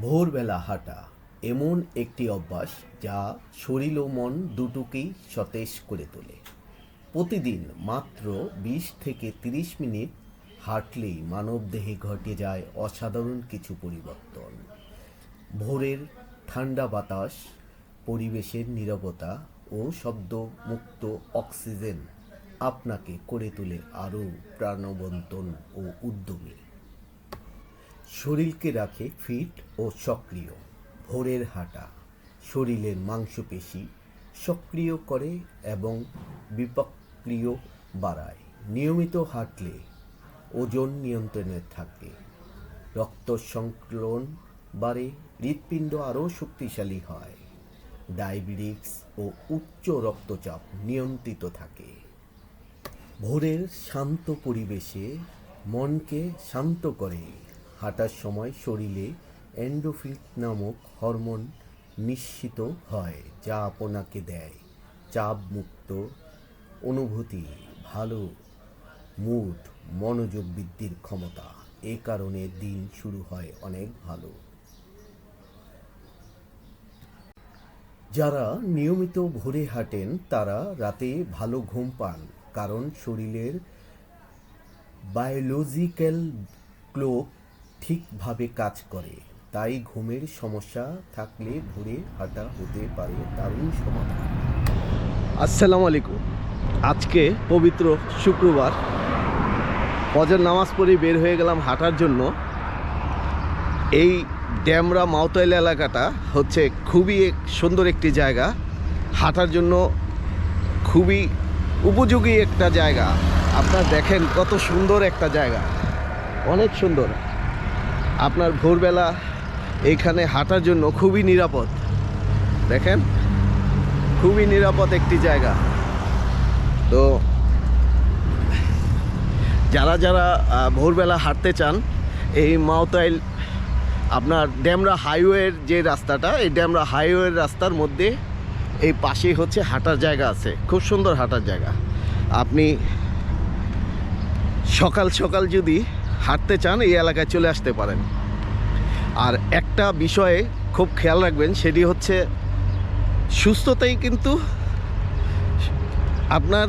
ভোরবেলা হাঁটা এমন একটি অভ্যাস যা শরীর ও মন দুটোকেই সতেজ করে তোলে। প্রতিদিন মাত্র বিশ থেকে তিরিশ মিনিট হাঁটলেই মানবদেহে ঘটে যায় অসাধারণ কিছু পরিবর্তন। ভোরের ঠান্ডা বাতাস, পরিবেশের নীরবতা ও শব্দ মুক্ত অক্সিজেন আপনাকে করে তোলে আরও প্রাণবন্তন ও উদ্যমী। শরীরকে রাখে ফিট ও সক্রিয়। ভোরের হাঁটা, শরীরের মাংসপেশি সক্রিয় করে এবং বিপক্রিয় বাড়ায়। নিয়মিত হাঁটলে ওজন নিয়ন্ত্রণে থাকে। রক্ত সংকলন বাড়ে, হৃৎপিণ্ড আরও শক্তিশালী হয়। ডায়াবেটিক্স ও উচ্চ রক্তচাপ নিয়ন্ত্রিত থাকে। ভোরের শান্ত পরিবেশে মনকে শান্ত করে হাঁটার সময় শরীরে এন্ডোফিন নামক হরমোন নিশ্চিত হয়, যা আপনাকে দেয় চাপ মুক্ত অনুভূতি, ভালো মুড, মনোযোগ বৃদ্ধির ক্ষমতা। এ কারণে দিন শুরু হয় অনেক ভালো। যারা নিয়মিত ভোরে হাঁটেন, তারা রাতে ভালো ঘুম পান, কারণ শরীরের বায়োলজিক্যাল ক্লোক ঠিকভাবে কাজ করে। তাই ঘুমের সমস্যা থাকলে ভোরে হাঁটা হতে পারে দারুণ সমাধান। আসসালামু আলাইকুম। আজকে পবিত্র শুক্রবার। ফজর নামাজ পড়ে বের হয়ে গেলাম হাঁটার জন্য। এই ড্যামরা মাওতাইল এলাকাটা হচ্ছে খুবই এক সুন্দর একটি জায়গা। হাঁটার জন্য খুবই উপযোগী একটা জায়গা। আপনারা দেখেন কত সুন্দর একটা জায়গা। অনেক সুন্দর। আপনার ভোরবেলা এইখানে হাঁটার জন্য খুবই নিরাপদ। দেখেন? খুবই নিরাপদ একটি জায়গা। তো, যারা যারা ভোরবেলা হাঁটতে চান, এই মাওতাইল, আপনার ড্যামরা হাইওয়ের যে রাস্তাটা, এই ড্যামরা হাইওয়ের রাস্তার মধ্যে এই পাশেই হচ্ছে হাঁটার জায়গা আছে। খুব সুন্দর হাঁটার জায়গা। আপনি সকাল সকাল যদি হাঁটতে চান, এই এলাকায় চলে আসতে পারেন। আর একটা বিষয়ে খুব খেয়াল রাখবেন, সেটি হচ্ছে সুস্থতাই কিন্তু আপনার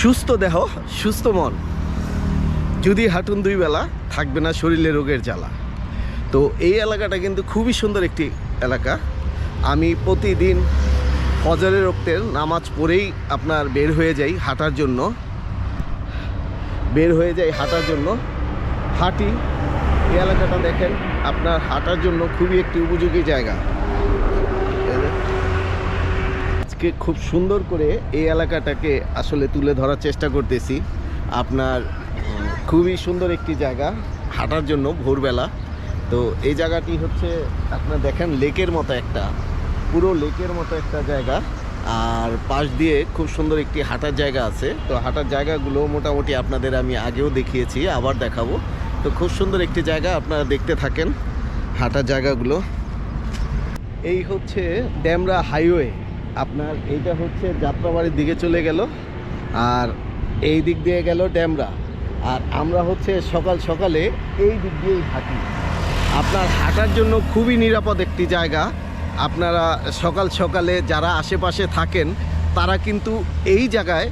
সুস্থ দেহ, সুস্থ মন। যদি হাঁটুন দুই বেলা, থাকবে না শরীরে রোগের জ্বালা। তো এই এলাকাটা কিন্তু খুবই সুন্দর একটি এলাকা। আমি প্রতিদিন ফজরের রক্তের নামাজ পড়েই আপনার বের হয়ে যাই হাঁটার জন্য। বের হয়ে যাই হাঁটার জন্য। হাঁটি, এই এলাকাটা দেখেন, আপনার হাঁটার জন্য খুবই একটি উপযোগী জায়গা। আজকে খুব সুন্দর করে এই এলাকাটাকে আসলে তুলে ধরার চেষ্টা করতেছি। আপনার, খুবই সুন্দর একটি জায়গা হাঁটার জন্য ভোরবেলা। তো এই জায়গাটি হচ্ছে, আপনার দেখেন লেকের মতো একটা, পুরো লেকের মতো একটা জায়গা। আর পাশ দিয়ে খুব সুন্দর একটি হাঁটার জায়গা আছে। তো হাঁটার জায়গাগুলো মোটামুটি আপনাদের আমি আগেও দেখিয়েছি, আবার দেখাবো। তো খুব সুন্দর একটি জায়গা আপনারা দেখতে থাকেন হাঁটার জায়গাগুলো। এই হচ্ছে ড্যামরা হাইওয়ে। আপনার এইটা হচ্ছে যাত্রাবাড়ির দিকে চলে গেল, আর এই দিক দিয়ে গেল ড্যামরা। আর আমরা হচ্ছে সকাল সকালে এই দিক দিয়েই হাঁটি। আপনার হাঁটার জন্য খুবই নিরাপদ একটি জায়গা। আপনারা সকাল সকালে যারা আশেপাশে থাকেন, তারা কিন্তু এই জায়গায়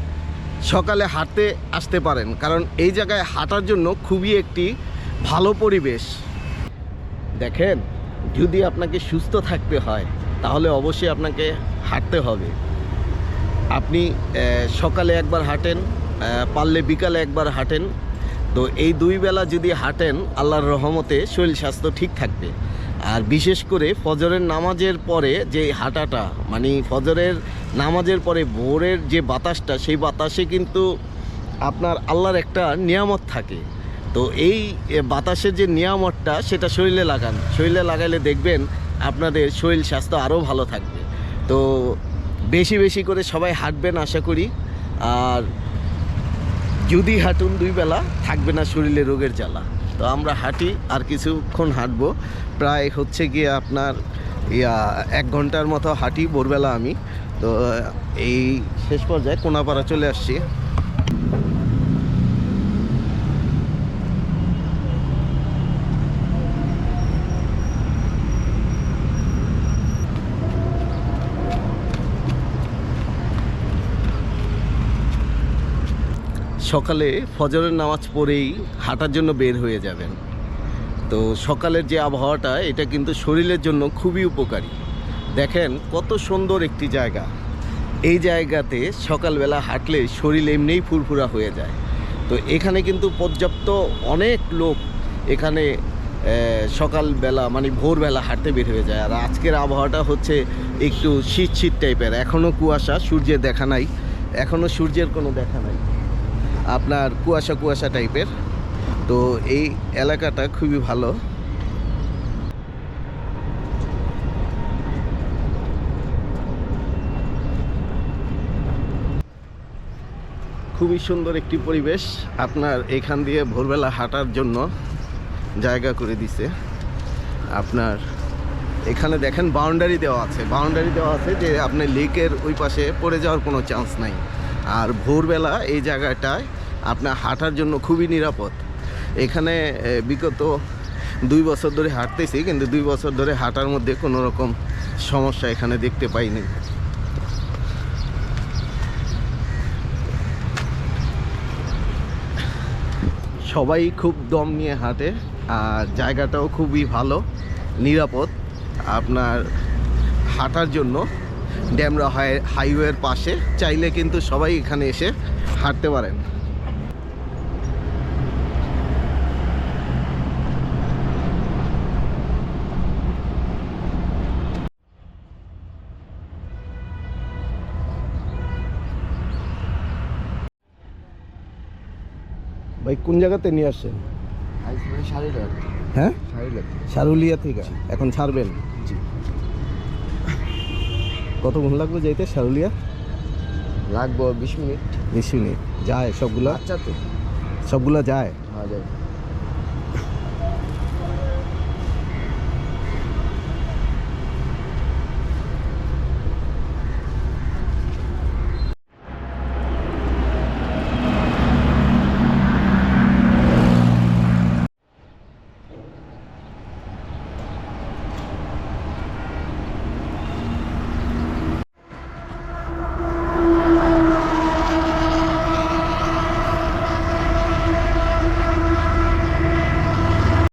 সকালে হাঁটতে আসতে পারেন। কারণ এই জায়গায় হাঁটার জন্য খুবই একটি ভালো পরিবেশ। দেখেন, যদি আপনাকে সুস্থ থাকতে হয়, তাহলে অবশ্যই আপনাকে হাঁটতে হবে। আপনি সকালে একবার হাঁটেন পারলে বিকালে একবার হাঁটেন। তো এই দুই বেলা যদি হাঁটেন, আল্লাহর রহমতে শরীর স্বাস্থ্য ঠিক থাকবে। আর বিশেষ করে ফজরের নামাজের পরে যে হাঁটাটা মানে ফজরের নামাজের পরে ভোরের যে বাতাসটা, সেই বাতাসে কিন্তু আপনার আল্লাহর একটা নিয়ামত থাকে। তো এই বাতাসের যে নিয়ামতটা, সেটা শরীরে লাগান। শরীরে লাগাইলে দেখবেন আপনাদের শরীর স্বাস্থ্য আরও ভালো থাকবে। তো বেশি বেশি করে সবাই হাঁটবেন আশা করি। আর যদি হাঁটুন দুই বেলা, থাকবে না শরীরে রোগের জ্বালা। তো আমরা হাঁটি আর কিছুক্ষণ হাঁটবো। প্রায় হচ্ছে গিয়ে আপনার, ইয়া, এক ঘণ্টার মতো হাঁটি ভোরবেলা আমি। তো এই শেষ পর্যায়ে কোনাপাড়া চলে আসছি। সকালে ফজরের নামাজ পড়েই হাঁটার জন্য বের হয়ে যাবেন। তো সকালের যে আবহাওয়াটা, এটা কিন্তু শরীরের জন্য খুবই উপকারী। দেখেন কত সুন্দর একটি জায়গা। এই জায়গাতে সকালবেলা হাঁটলে শরীর এমনিই ফুরফুরা হয়ে যায়। তো এখানে কিন্তু পর্যাপ্ত অনেক লোক এখানে সকালবেলা মানে ভোরবেলা হাঁটতে বের হয়ে যায়। আর আজকের আবহাওয়াটা হচ্ছে একটু শীত শীত টাইপের এখনও কুয়াশা, সূর্যের দেখা নাই। এখনও সূর্যের কোনো দেখা নাই। আপনার কুয়াশা কুয়াশা টাইপের। তো এই এলাকাটা খুবই ভালো। খুবই সুন্দর একটি পরিবেশ আপনার এখান দিয়ে ভোরবেলা হাঁটার জন্য জায়গা করে দিছে। আপনার এখানে দেখেন বাউন্ডারি দেওয়া আছে। বাউন্ডারি দেওয়া আছে যে আপনি লেকের ওই পাশে পড়ে যাওয়ার কোনো চান্স নাই। আর ভোরবেলা এই জায়গাটায় আপনার হাঁটার জন্য খুবই নিরাপদ। এখানে বিগত দুই বছর ধরে হাঁটতেছি, কিন্তু দুই বছর ধরে হাঁটার মধ্যে কোনো রকম সমস্যা এখানে দেখতে পাইনি। সবাই খুব দম নিয়ে হাঁটে, আর জায়গাটাও খুবই ভালো, নিরাপদ। আপনার হাঁটার জন্য ড্যামরা হাই হাইওয়ের পাশে। চাইলে কিন্তু সবাই এখানে এসে হাঁটতে পারেন। ভাই কোন জায়গাতে নিয়ে আসছেন? হ্যাঁ? সারুলিয়া থেকে। এখন ছাড়বেন? জি। কতক্ষণ লাগবে যাইতে সারুলিয়া লাগবো বিশ মিনিট। বিশ মিনিট। যায় সবগুলো? আচ্ছা তো। সবগুলো যায়? হ্যাঁ যাই